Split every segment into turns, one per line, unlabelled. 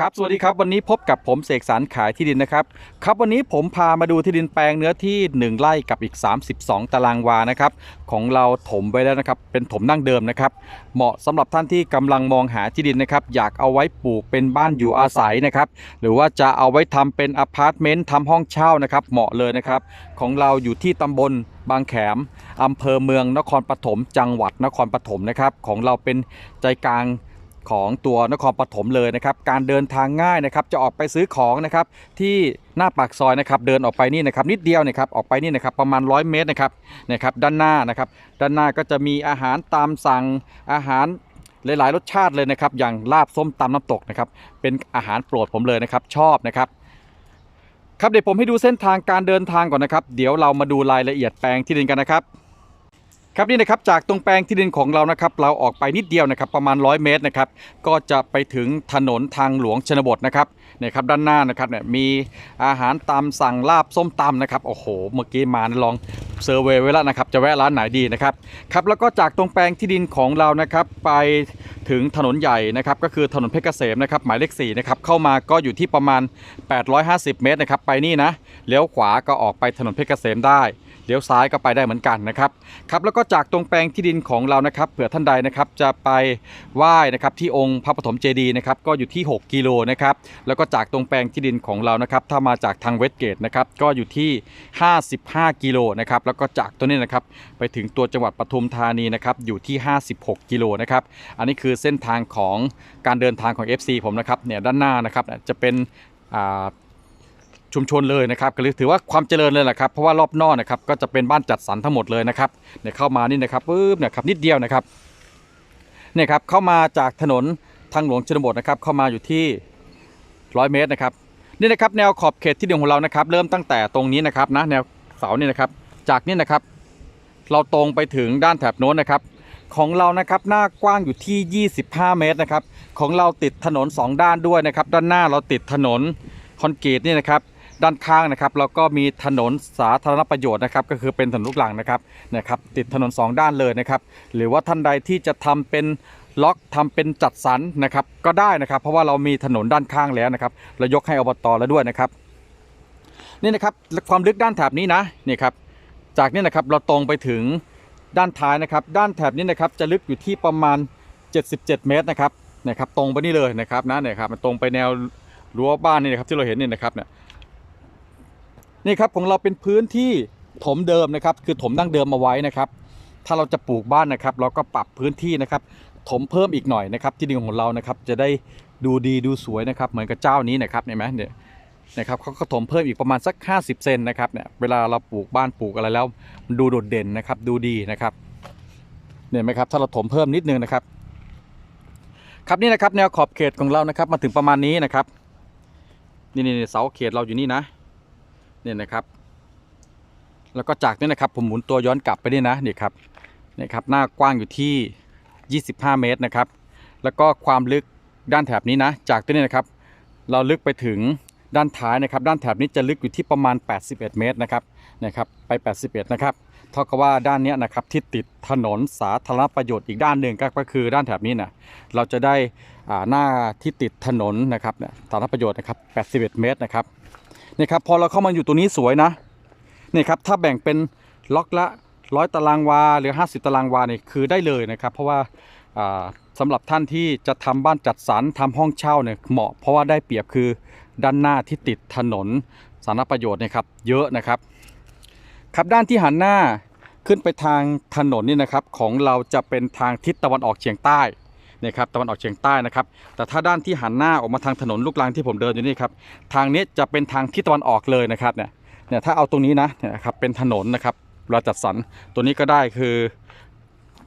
ครับ สวัสดีครับ วันนี้พบกับผมเสกสรรขายที่ดินนะครับ ครับวันนี้ผมพามาดูที่ดินแปลงเนื้อที่ 1 ไร่กับอีก 32 ตารางวานะครับ ของเราถมไว้แล้วนะครับ เป็นถมดั้งเดิมนะครับ เหมาะสำหรับท่านที่กำลังมองหาที่ดินนะครับ อยากเอาไว้ปลูกเป็นบ้านอยู่อาศัยนะครับ หรือว่าจะเอาไว้ทำเป็นอพาร์ตเมนต์ทำห้องเช่านะครับ เหมาะเลยนะครับ ของเราอยู่ที่ตำบลบางแขมอำเภอเมืองนครปฐม จังหวัดนครปฐมนะครับ ของเราเป็นใจกลาง ของตัวนครปฐมเลยนะครับ การเดินทางง่ายนะครับจะออกไปซื้อของนะครับที่หน้าปากซอยนะครับเดินออกไปนี่นะครับนิดเดียวนะครับออกไปนี่นะครับประมาณ 100 เมตรนะครับนะครับด้านหน้านะครับด้านหน้าก็จะมีอาหารตามสั่งอาหารหลายๆรสชาติเลยนะครับ อย่างลาบส้มตำน้ำตกนะครับเป็นอาหารโปรดผมเลยนะครับชอบนะครับครับเดี๋ยวผมให้ดูเส้นทางการเดินทางก่อนนะครับ เดี๋ยวเรามาดูรายละเอียดแปลงที่ดินกันนะครับ ครับนี่นะครับจากตรงแปลงที่ดินของเรานะครับเราออกไปนิดเดียวนะครับประมาณ 100 เมตรนะครับก็จะไปถึงถนนทางหลวงชนบทนะครับเนี่ยครับด้านหน้านะครับเนี่ยมีอาหารตามสั่งลาบส้มตำนะครับโอ้โห เมื่อกี้มาลองเซอร์เวย์ไว้แล้วนะครับจะแวะร้านไหนดีนะครับครับแล้วก็จากตรงแปลงที่ดินของเรานะครับไปถึงถนนใหญ่นะครับก็คือถนนเพชรเกษมนะครับหมายเลข4นะครับเข้ามาก็อยู่ที่ประมาณ 850 เมตรนะครับไปนี่นะเลี้ยวขวาก็ออกไปถนนเพชรเกษมได้ เลี้ยวซ้ายก็ไปได้เหมือนกันนะครับครับแล้วก็จากตรงแปลงที่ดินของเรานะครับเผื่อท่านใดนะครับจะไปไหว้นะครับที่องค์พระปฐมเจดีย์นะครับก็อยู่ที่ 6 กิโลนะครับแล้วก็จากตรงแปลงที่ดินของเรานะครับถ้ามาจากทางเวสเกตนะครับก็อยู่ที่ 55 กิโลนะครับแล้วก็จากตัวนี้นะครับไปถึงตัวจังหวัดปทุมธานีนะครับอยู่ที่ 56 กิโลนะครับอันนี้คือเส้นทางของการเดินทางของ FC ผมนะครับเนี่ยด้านหน้านะครับจะเป็นอ่า ชุมชนเลยนะครับก็ถือว่าความเจริญเลยแหละครับเพราะว่ารอบนอกนะครับก็จะเป็นบ้านจัดสรรทั้งหมดเลยนะครับเนี่ยเข้ามานี่นะครับปึ๊บเนี่ยครับนิดเดียวนะครับเนี่ยครับเข้ามาจากถนนทางหลวงชนบทนะครับเข้ามาอยู่ที่ร้อยเมตรนะครับนี่นะครับแนวขอบเขตที่ดินของเรานะครับ เริ่มตั้งแต่ตรงนี้นะครับนะแนวเสานี่นะครับ จากนี่นะครับ เราตรงไปถึงด้านแถบโน้นนะครับ ของเรานะครับหน้ากว้างอยู่ที่ 25 เมตรนะครับ ของเราติดถนน 2 ด้านด้วยนะครับ ด้านหน้าเราติดถนนคอนกรีตนี่นะครับ ด้านข้างนะครับแล้วก็มีถนนสาธารณประโยชน์นะครับก็คือเป็นถนนลูกรังนะครับนะครับติดถนน 2 ด้านเลยนะครับหรือว่าท่านใดที่จะทำเป็นล็อกทำเป็นจัดสรรนะครับก็ได้นะครับ เพราะว่าเรามีถนนด้านข้างแล้วนะครับเรายกให้อบตแล้วด้วยนะครับนี่นะครับความลึกด้านแถบนี้นะนี่ครับจากนี้นะครับเราตรงไปถึงด้านท้ายนะครับ ด้านแถบนี้นะครับจะลึกอยู่ที่ประมาณ 77 เมตรนะครับนะครับตรงไปนี่เลยนะครับนะเนี่ยครับมันตรงไปแนวรั้วบ้านนี่นะครับที่เราเห็นนี่นะครับเนี่ย นี่ครับของเราเป็นพื้นที่ถมเดิมนะครับ คือถมดั้งเดิมมาไว้นะครับ ถ้าเราจะปลูกบ้านนะครับ เราก็ปรับพื้นที่นะครับ ถมเพิ่มอีกหน่อยนะครับ ที่ดินของเรานะครับ จะได้ดูดีดูสวยนะครับ เหมือนกับเจ้านี้นะครับเห็นไหมเนี่ยนะครับเขาก็ถมเพิ่มอีกประมาณสัก 50 เซนนะครับเนี่ยเวลาเราปลูกบ้านปลูกอะไรแล้วมันดูโดดเด่นนะครับ ดูดีนะครับเนี่ยไหมครับถ้าเราถมเพิ่มนิดนึงนะครับ ครับนี่นะครับแนวขอบเขตของเรานะครับ มาถึงประมาณนี้นะครับ นี่นี่นี่เสาเขตเราอยู่นี่นะ เนี่ยนะครับ แล้วก็จากนี้นะครับผมหมุนตัวย้อนกลับไปนี่นะนี่ครับนี่ครับหน้ากว้างอยู่ที่ 25 เมตรนะครับ แล้วก็ความลึกด้านแถบนี้นะ จากตัวนี้นะครับ เราลึกไปถึงด้านท้ายนะครับ ด้านแถบนี้จะลึกอยู่ที่ประมาณ 81 เมตรนะครับนะครับไป 81 นะครับเท่ากับว่าด้านนี้นะครับที่ติดถนนสาธารณประโยชน์อีกด้านหนึ่งก็คือด้านแถบนี้นะเราจะได้ หน้าที่ติดถนนนะครับสาธารณประโยชน์นะครับ 81 เมตรนะครับนี่ครับพอเราเข้ามาอยู่ตัวนี้สวยนะนี่ครับถ้าแบ่งเป็นล็อกละร้อยตารางวาหรือ 50 ตารางวาเนี่ยคือได้เลยนะครับ เพราะว่าอ่าสำหรับท่านที่จะทำบ้านจัดสรรทำห้องเช่าเนี่ยเหมาะเพราะว่าได้เปรียบคือด้านหน้าที่ติดถนนสาธารณประโยชน์เนะครับเยอะนะครับ ครับด้านที่หันหน้าขึ้นไปทางถนนนี่นะครับของเราจะเป็นทางทิศตะวันออกเฉียงใต้ นะครับตะวันออกเฉียงใต้นะครับ แต่ถ้าด้านที่หันหน้าออกมาทางถนนลูกรังที่ผมเดินอยู่นี่ครับทางนี้จะเป็นทางทิศตะวันออกเลยนะครับเนี่ยเนี่ยถ้าเอาตรงนี้นะเนี่ยครับเป็นถนนนะครับเราจัดสรรตัวนี้ก็ได้คือ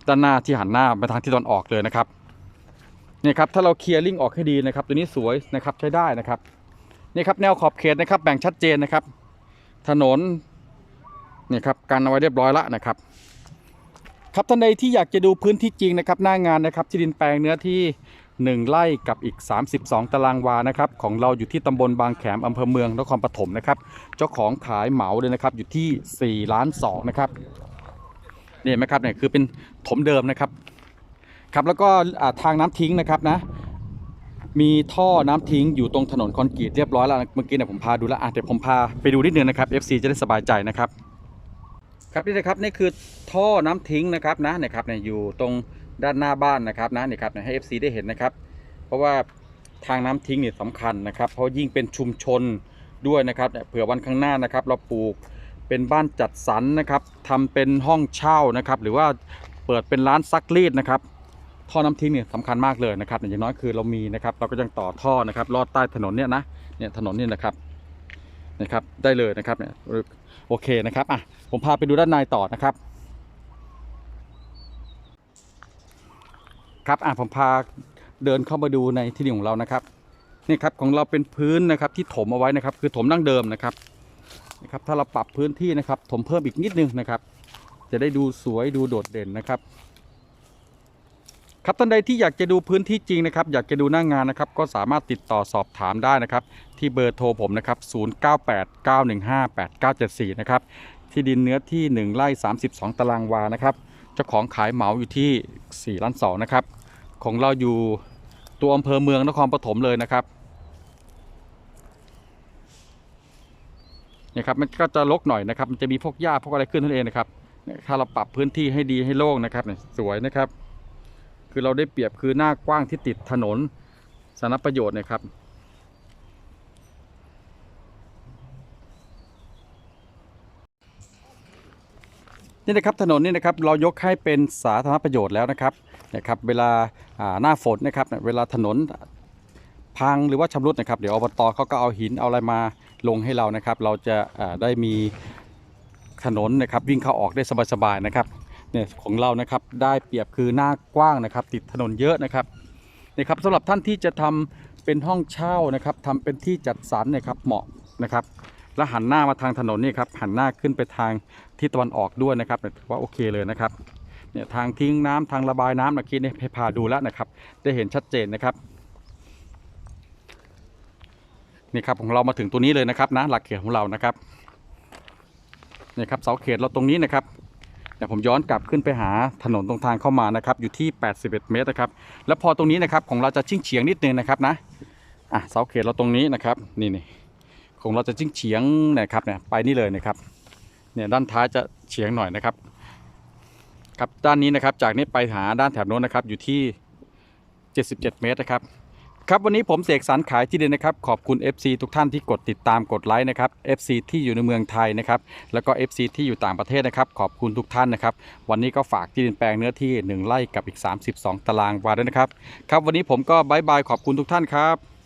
ด้านหน้าที่หันหน้าไปทางทิศตะวันออกเลยนะครับเนี่ยครับถ้าเราเคลียร์ลิงออกให้ดีนะครับ ตัวนี้สวยนะครับใช้ได้นะครับนี่ครับแนวขอบเขตนะครับแบ่งชัดเจนนะครับ ถนนนี่ครับกันเอาไว้เรียบร้อยแล้วนะครับ ครับท่านใดที่อยากจะดูพื้นที่จริงนะครับหน้างานนะครับที่ดินแปลงเนื้อที่ 1ไร่กับอีก 32 ตารางวานะครับของเราอยู่ที่ตำบลบางแขมอำเภอเมืองนครปฐมนะครับเจ้าของขายเหมาเลยนะครับอยู่ที่4ล้าน2นะครับนี่ไหมครับเนี่ยคือเป็นถมเดิมนะครับครับแล้วก็ทางน้ำทิ้งนะครับนะมีท่อน้ำทิ้งอยู่ตรงถนนคอนกรีตเรียบร้อยแล้วเมื่อกี้เนี่ยผมพาดูแล้วอะเดี๋ยวผมพาไปดูนิดนึงนะครับ FC จะได้สบายใจนะครับ ครับนี่นะครับนี่คือท่อน้ำทิ้งนะครับนะเนี่ยครับเนี่ยอยู่ตรงด้านหน้าบ้านนะครับนะเนี่ยครับเนี่ยให้ FC ได้เห็นนะครับ เพราะว่าทางน้ำทิ้งเนี่ยสำคัญนะครับ เพราะยิ่งเป็นชุมชนด้วยนะครับเผื่อวันข้างหน้านะครับ เราปลูกเป็นบ้านจัดสรรนะครับทำเป็นห้องเช่านะครับ หรือว่าเปิดเป็นร้านซักรีดนะครับ ท่อน้ำทิ้งเนี่ยสำคัญมากเลยนะครับอย่างน้อยคือเรามีนะครับ เราก็ยังต่อท่อนะครับลอดใต้ถนนเนี่ยนะเนี่ยถนนเนี่ยนะครับ นะครับได้เลยนะครับเนี่ยโอเคนะครับอะผมพาไปดูด้านในต่อนะครับครับอะผมพาเดินเข้ามาดูในที่ดินของเรานะครับนี่ครับของเราเป็นพื้นนะครับที่ถมเอาไว้นะครับ คือถมดั้งเดิมนะครับนะครับถ้าเราปรับพื้นที่นะครับ ถมเพิ่มอีกนิดนึงนะครับ จะได้ดูสวยดูโดดเด่นนะครับ ครับท่านใดที่อยากจะดูพื้นที่จริงนะครับ อยากจะดูหน้างานนะครับ ก็สามารถติดต่อสอบถามได้นะครับ ที่เบอร์โทรผมนะครับ 0989158974 นะครับ ที่ดินเนื้อที่ 1 ไร่ 32 ตารางวานะครับ เจ้าของขายเหมาอยู่ที่ 4 ล้านสองนะครับ ของเราอยู่ตัวอำเภอเมืองนครปฐมเลยนะครับเนี่ยครับมันก็จะรกหน่อยนะครับ มันจะมีพวกหญ้าพวกอะไรขึ้นนั่นเองนะครับ ถ้าเราปรับพื้นที่ให้ดีให้โล่งนะครับเนี่ยสวยนะครับ คือเราได้เปรียบคือหน้ากว้างที่ติดถนนสาธารประโยชน์นะครับ นี่นะครับถนนนี่นะครับเรายกให้เป็นสาธารณประโยชน์แล้วนะครับนะครับเวลาหน้าฝนนะครับเวลาถนนพังหรือว่าชำรุดนะครับเดี๋ยวอบตเขาก็เอาหินเอาอะไรมาลงให้เรานะครับ เราจะได้มีถนนนะครับวิ่งเข้าออกได้สบายๆนะครับ เนี่ยของเรานะครับได้เปรียบคือหน้ากว้างนะครับ ติดถนนเยอะนะครับนี่ครับสำหรับท่านที่จะทำเป็นห้องเช่านะครับทำเป็นที่จัดสรรเนะครับเหมาะนะครับ แล้วหันหน้ามาทางถนนนี่ครับหันหน้าขึ้นไปทางทิศตะวันออกด้วยนะครับถือว่าโอเคเลยนะครับเนี่ยทางทิ้งน้ำทางระบายน้ำเมื่อกี้นี่ให้พาดูแล้วนะครับ ได้เห็นชัดเจนนะครับนี่ครับของเรามาถึงตัวนี้เลยนะครับนะหลักเขตของเรานะครับนี่ครับเสาเขตเราตรงนี้นะครับ เดี๋ยวผมย้อนกลับขึ้นไปหาถนนตรงทางเข้ามานะครับ อยู่ที่ 81 เมตรนะครับ แล้วพอตรงนี้นะครับของเราจะชิ่งเฉียงนิดนึงนะครับนะอะเสาเขตเราตรงนี้นะครับนี่นี่ของเราจะจิ้งเฉียงนะครับเนี่ยไปนี่เลยนะครับเนี่ยด้านท้ายจะเฉียงหน่อยนะครับครับด้านนี้นะครับจากนี้ไปหาด้านแถบโน้นนะครับอยู่ที่ 77 เมตรนะครับ ครับวันนี้ผมเสกสรรขายที่ดินนะครับ ขอบคุณ FC ทุกท่านที่กดติดตามกดไลค์นะครับ FC ที่อยู่ในเมืองไทยนะครับ แล้วก็ FC ที่อยู่ต่างประเทศนะครับ ขอบคุณทุกท่านนะครับ วันนี้ก็ฝากที่ดินแปลงเนื้อที่ 1ไร่กับอีก 32 ตารางวาด้วยนะครับ ครับวันนี้ผมก็บายบายขอบคุณทุกท่านครับ